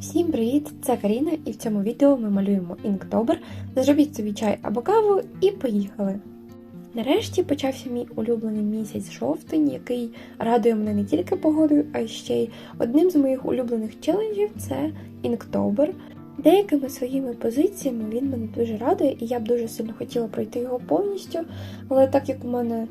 Всім привіт! Це Каріна, і в цьому відео ми малюємо інктобер. Зробіть собі чай або каву і поїхали! Нарешті почався мій улюблений місяць жовтень, який радує мене не тільки погодою, а ще й одним з моїх улюблених челенджів це інктобер. Деякими своїми позиціями він мене дуже радує, і я б дуже сильно хотіла пройти його повністю. Але так як у мене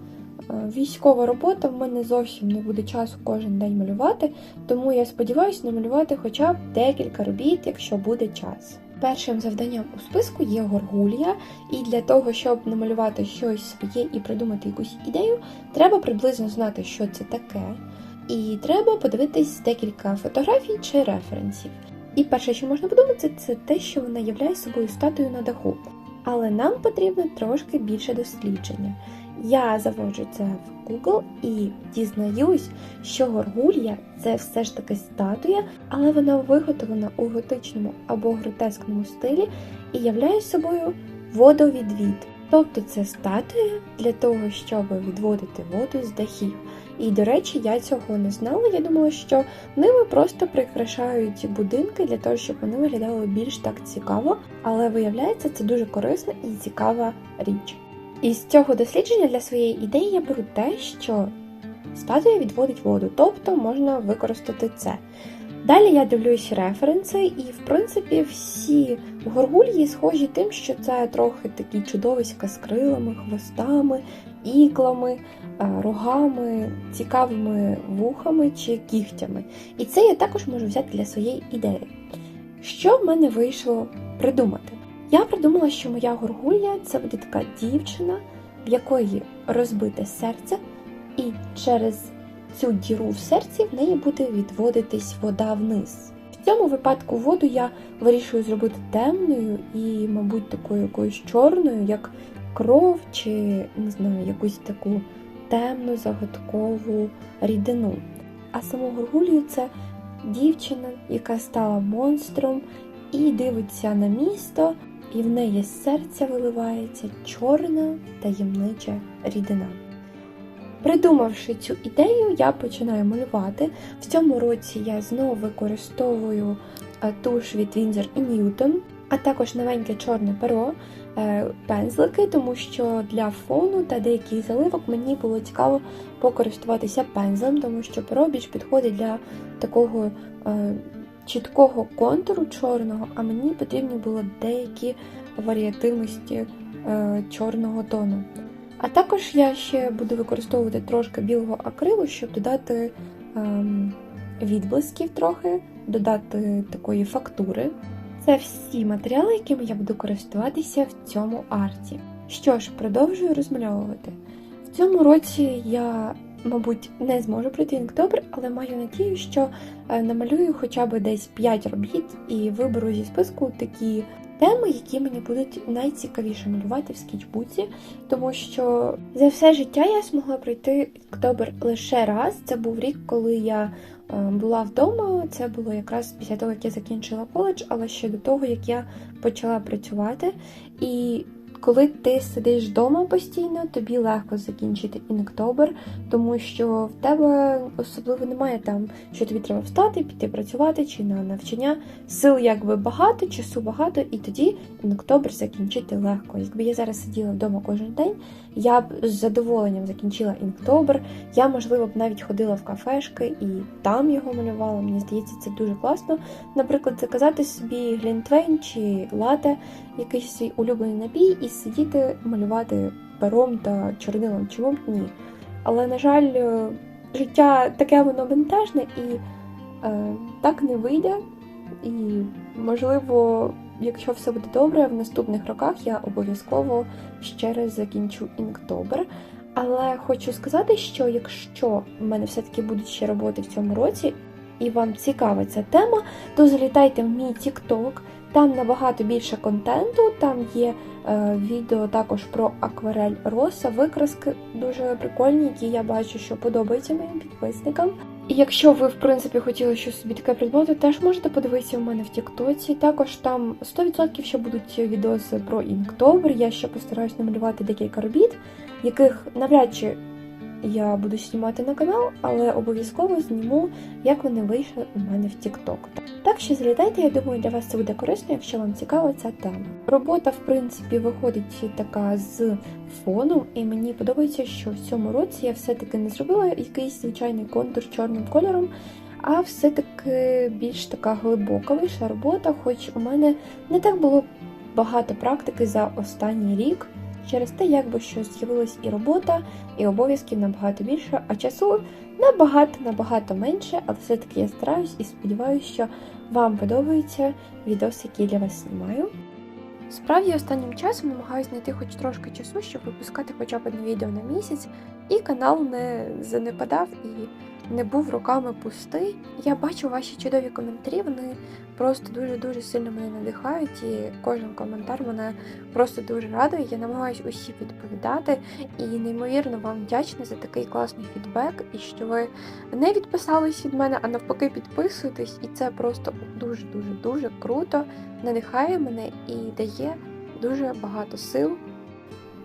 військова робота, в мене зовсім не буде часу кожен день малювати, тому я сподіваюся намалювати хоча б декілька робіт, якщо буде час. Першим завданням у списку є горгулія, і для того, щоб намалювати щось своє і придумати якусь ідею, треба приблизно знати, що це таке, і треба подивитись декілька фотографій чи референсів. І перше, що можна подумати, це те, що вона являє собою статую на даху. Але нам потрібно трошки більше дослідження. Я заводжу це в Google і дізнаюсь, що горгулія це все ж таки статуя, але вона виготовлена у готичному або гротескному стилі і являє собою водовідвід. Тобто це статуя для того, щоб відводити воду з дахів. І, до речі, я цього не знала. Я думала, що ними просто прикрашають будинки для того, щоб вони виглядали більш так цікаво. Але виявляється, це дуже корисна і цікава річ. І з цього дослідження для своєї ідеї я беру те, що статуя відводить воду, тобто можна використати це. Далі я дивлюсь референси, і, в принципі, всі горгульї схожі тим, що це трохи такі чудовиська з крилами, хвостами, іклами, рогами, цікавими вухами чи кігтями. І це я також можу взяти для своєї ідеї. Що в мене вийшло придумати? Я придумала, що моя горгулья це буде така дівчина, в якої розбите серце, і через цю діру в серці в неї буде відводитись вода вниз. В цьому випадку воду я вирішую зробити темною і, мабуть, такою якоюсь чорною, як кров, чи не знаю, якусь таку темну загадкову рідину. А саму горгулію це дівчина, яка стала монстром і дивиться на місто, і в неї з серця виливається чорна таємнича рідина. Придумавши цю ідею, я починаю малювати. В цьому році я знову використовую туш від Winsor Newton, а також новеньке чорне перо, е, пензлики, тому що для фону та деяких заливок мені було цікаво покористуватися пензлем, тому що перо більш підходить для такого е, чіткого контуру чорного, а мені потрібні були деякі варіативності е, чорного тону. А також я ще буду використовувати трошки білого акрилу, щоб додати ем, відблисків трохи, додати такої фактури. Це всі матеріали, якими я буду користуватися в цьому арті. Що ж, продовжую розмальовувати. В цьому році я, мабуть, не зможу пройти інктобер, але маю надію, що е, намалюю хоча б десь 5 робіт і виберу зі списку такі теми, які мені будуть найцікавіше малювати в скетчбуці, тому що за все життя я змогла пройти інктобер лише раз. Це був рік, коли я е, була вдома. Це було якраз після того, як я закінчила коледж, але ще до того, як я почала працювати. І коли ти сидиш вдома постійно, тобі легко закінчити іноктобер, тому що в тебе особливо немає там, що тобі треба встати, піти працювати чи на навчання. Сил якби багато, часу багато, і тоді іноктобер закінчити легко. Якби я зараз сиділа вдома кожен день, я б з задоволенням закінчила іноктобер. Я, можливо, б навіть ходила в кафешки і там його малювала. Мені здається, це дуже класно. Наприклад, заказати собі глінтвейн чи лате, якийсь свій улюблений напій, і сидіти малювати пером та чорнилом. Чому б ні? Але, на жаль, е, життя таке воно бентежне і е, так не вийде. І, можливо, якщо все буде добре, в наступних роках я обов'язково ще раз закінчу інктобер. Але хочу сказати, що якщо в мене все-таки будуть ще роботи в цьому році, і вам цікава ця тема, то залітайте в мій TikTok, там набагато більше контенту, там є е, відео також про акварель роса, викраски дуже прикольні, які я бачу, що подобаються моїм підписникам. І якщо ви, в принципі, хотіли щось собі таке придбати, теж можете подивитися у мене в Тіктоці. Також там 100% ще будуть відоси про інктобер. Я ще постараюсь намалювати декілька робіт, яких навряд чи я буду знімати на канал, але обов'язково зніму, як вони вийшли у мене в TikTok. Так що залітайте, я думаю, для вас це буде корисно, якщо вам цікава ця тема. Робота, в принципі, виходить така з фоном, і мені подобається, що в цьому році я все-таки не зробила якийсь звичайний контур чорним кольором, а все-таки більш така глибока вийшла робота, хоч у мене не так було багато практики за останній рік. Через те, якби що з'явилась і робота, і обов'язків набагато більше, а часу набагато набагато менше, але все-таки я стараюсь і сподіваюся, що вам подобаються відоси, які для вас знімаю. Справді останнім часом намагаюся знайти хоч трошки часу, щоб випускати хоча б одне відео на місяць, і канал не занепадав і не був роками пустий. Я бачу ваші чудові коментарі, вони просто дуже-дуже сильно мене надихають, і кожен коментар мене просто дуже радує. Я намагаюся усі відповідати і неймовірно вам вдячна за такий класний фідбек, і що ви не відписались від мене, а навпаки підписуєтесь, і це просто дуже-дуже дуже круто, надихає мене і дає дуже багато сил.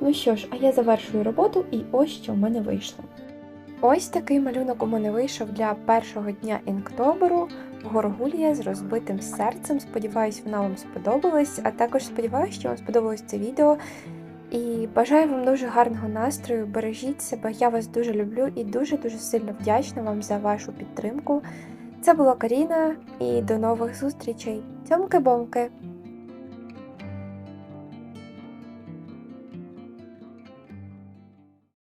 Ну що ж, а я завершую роботу, і ось що в мене вийшло. Ось такий малюнок у мене вийшов для першого дня інктоберу. Горгулія з розбитим серцем. Сподіваюсь, вона вам сподобалась, а також сподіваюся, що вам сподобалось це відео. І бажаю вам дуже гарного настрою. Бережіть себе, я вас дуже люблю і дуже-дуже сильно вдячна вам за вашу підтримку. Це була Каріна і до нових зустрічей. Цьомки-бомки!